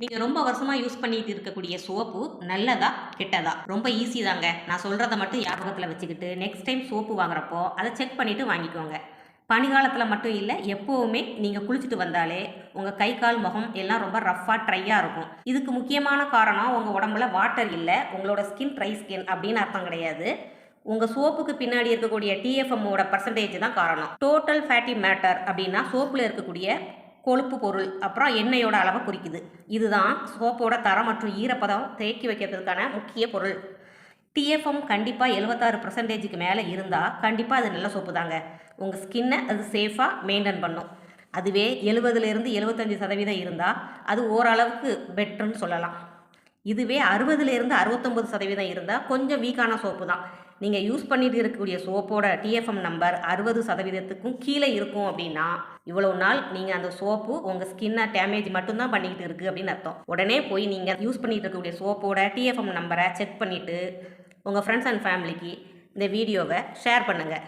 நீங்கள் ரொம்ப வருஷமாக யூஸ் பண்ணிட்டு இருக்கக்கூடிய சோப்பு நல்லதா கெட்டதா? ரொம்ப ஈஸி தாங்க. நான் சொல்கிறத மட்டும் ஞாபகத்தில் வச்சுக்கிட்டு நெக்ஸ்ட் டைம் சோப்பு வாங்குறப்போ அதை செக் பண்ணிவிட்டு வாங்கிக்கோங்க. பனிகாலத்தில் மட்டும் இல்லை எப்போவுமே நீங்கள் குளிச்சுட்டு வந்தாலே உங்கள் கை கால் முகம் எல்லாம் ரொம்ப ரஃப்பாக ட்ரையாக இருக்கும். இதுக்கு முக்கியமான காரணம் உங்கள் உடம்புல வாட்டர் இல்லை உங்களோட ஸ்கின் ட்ரை ஸ்கின் அப்படின்னு அர்த்தம் கிடையாது. உங்கள் சோப்புக்கு பின்னாடி இருக்கக்கூடிய டிஎஃப்எம்மோட பர்சன்டேஜ் தான் காரணம். டோட்டல் ஃபேட்டி மேட்டர் அப்படின்னா சோப்பில் இருக்கக்கூடிய கொழுப்பு பொருள் அப்புறம் எண்ணெயோட அளவை குறிக்குது. இதுதான் சோப்போட தரம் மற்றும் ஈரப்பதம் தேக்கி வைக்கிறதுக்கான முக்கிய பொருள். டிஎஃப்எம் கண்டிப்பாக எழுபத்தாறு பர்சன்டேஜுக்கு மேலே இருந்தால் கண்டிப்பாக அது நல்ல சோப்பு தாங்க. உங்கள் ஸ்கின்னை அது சேஃபாக மெயின்டைன் பண்ணும். அதுவே எழுபதுலேருந்து எழுபத்தஞ்சி சதவீதம் இருந்தால் அது ஓரளவுக்கு பெட்டர்னு சொல்லலாம். இதுவே அறுபதுலேருந்து அறுபத்தொம்பது சதவீதம் இருந்தால் கொஞ்சம் வீக்கான சோப்பு தான். நீங்கள் யூஸ் பண்ணிட்டு இருக்கக்கூடிய சோப்போட டிஎஃப்எம் நம்பர் அறுபது சதவீதத்துக்கும் கீழே இருக்கும் அப்படின்னா இவ்வளோ நாள் நீங்கள் அந்த சோப்பு உங்கள் ஸ்கின்னை டேமேஜ் மட்டும்தான் பண்ணிக்கிட்டு இருக்குது அப்படின்னு அர்த்தம். உடனே போய் நீங்கள் யூஸ் பண்ணிட்டு இருக்கக்கூடிய சோப்போட டிஎஃப்எம் நம்பரை செக் பண்ணிவிட்டு உங்கள் ஃப்ரெண்ட்ஸ் அண்ட் ஃபேமிலிக்கு இந்த வீடியோவை ஷேர் பண்ணுங்கள்